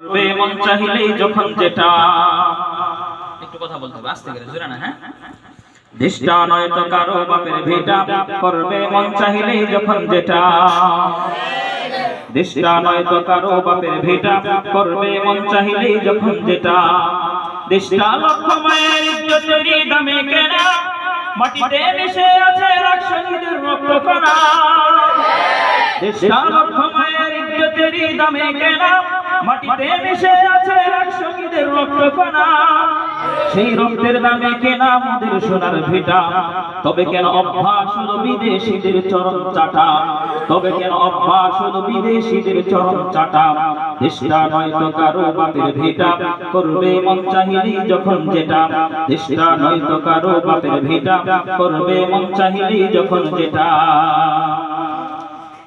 মন চাহিলেই যখন যেটা। একটু কথা বলতে হবে আস্তে করে জোরে না হ্যাঁ? দেশটা নয় তো কারও বাপের ভিটা করবে মন চাহিলেই যখন যেটা। দেশটা নয় তো কারও বাপের ভিটা করবে মন চাহিলেই যখন যেটা। দেশটা লক্ষ মায়ের ইজ্জতেরই দামে কেনা মাটিতে মিশে আছে রাখ রক্ত কণা দেশটা লক্ষ মায়ের ইজ্জতেরই দামে কেনা মাটিতে মিশে আছে এক শহীদের রক্ত সেই রক্তের দামে কেনা মোদের সোনার ভিটা। তবে কেন অভ্যাস হলো বিদেশিদের চরম চাটা? তবে কেন অভ্যাস হলো বিদেশিদের চরম চাটা? দেশটা নয় তো কারও বাপের ভিটা। করবে মন চাহিলেই যখন যেটা। দেশটা নয় তো কারও বাপের ভিটা। করবে মন চাহিলেই যখন যেটা।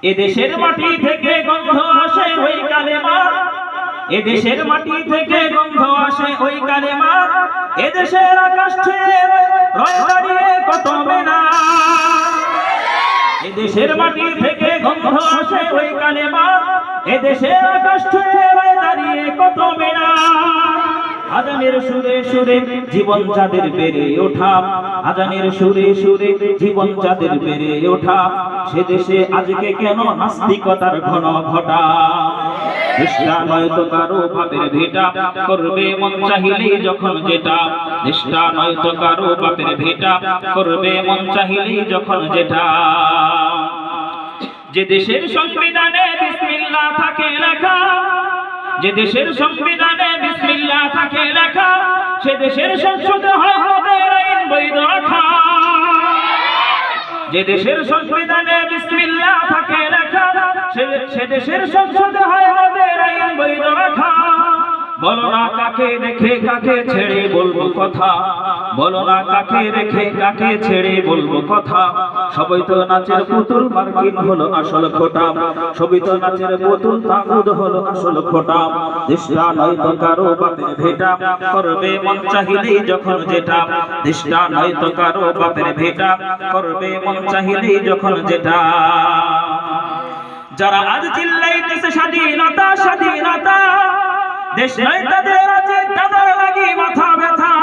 এদেশের মাটি থেকে গন্ধ আসে এদেশের মাটি থেকে গন্ধ আসে ওই কালেমা। এদেশের আকাশ দাঁড়িয়ে কত মেনা এদেশের মাটি থেকে গন্ধ আসে ওই কালেমা। এদেশের আকাশ রয়ে দাঁড়িয়ে কত মেনা আজানের সুরে সুরে জীবন যাদের বেড়ে ওঠা। আজানের সুরে সুরে জীবন যাদের বেড়ে ওঠা। সে দেশে আজকে কেন নাস্তিকতার ঘন ঘটা? নিষ্ঠা নয় যখন যেটা। নিষ্ঠা নয় তো মন চাহিলেই যখন যেটা। যে দেশের সংবিধানে বিসমিল্লাহ থাকে লেখা, যে দেশের সংবিধানে বিসমিল্লাহ থাকে লেখা, সে দেশের সংসদে যে দেশের সংবিধানে বিসমিল্লাহ থাকে লেখা সে- দেশের হয় আমাদের আইন বৈধ রাখা। বলো না কাকে রেখে কাকে ছেড়ে বলব কথা। বলো না কাকে রেখে কাকে ছেড়ে বলব কথা। সবাই তো নাচের পুতুল, মার্কিন হলো আসল খোটা। সবই তো নাচের পুতুল তাগুদ হলো আসল খোটা। দেশটা নয় তো কারও বাপের ভেটা। করবে মন চাহিলেই যখন যেটা। দেশটা নয় তো কারও বাপের ভেটা। করবে মন চাহিলেই যখন যেটা। যারা আজ চিল্লাইতেছে স্বাধীনতা স্বাধীনতা, দেশ নয় তাদের আছে, তাদের লাগি মাথা ব্যথা।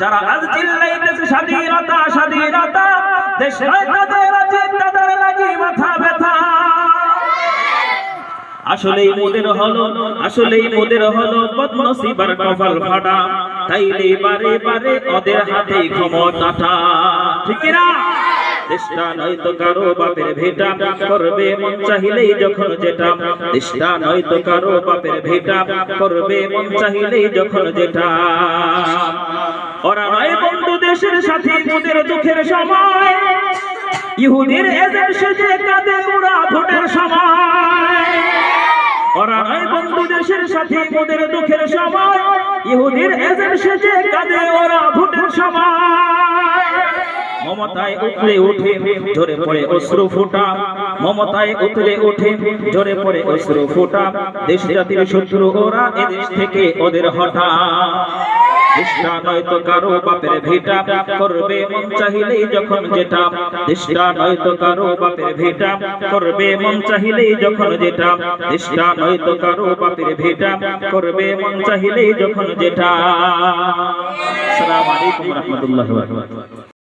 যারা আজ চিল্লাইতেছে স্বাধীনতা স্বাধীনতা, দেশ নয় তাদের আছে, তাদের লাগি মাথা ব্যথা। আসলেই মোদের হলো, আসলেই মোদের হলো বদনসিবার কপাল ফাটা। তাইলে বারে বারে ওদের হাতে ক্ষমতাটা, ঠিক না দেশটা নয়তো কারও বাপের ভেটা করবে, মন চাহিলেই যখন যেটা। দেশটা নয়তো কারও বাপের ভেটা করবে, মন চাহিলেই যখন যেটা। ওরা নয় বন্ধু দেশের সাথে মোদের দুঃখের সময়। ইহুদির এজেন্ট সেজে কাঁদে ওরা ভোটের সময়। ওরা নয় বন্ধু দেশের সাথে মোদের দুঃখের সময়। ইহুদির এজেন্ট সেজে কাঁদে ওরা ভোটের সময়। মমতায় উতলে ওঠে জোরে পড়ে অশ্রু ফোটা। মমতায় উতলে ওঠে জোরে পড়ে অশ্রু ফোটা। দেশ জাতির শত্রু, ওরা এদেশ থেকে ওদের হঠা। নয়তো কারও করবে যখন যেটা। কারও মন চাহিলেই যখন কারও মন চাহিলেই যখন যেটা।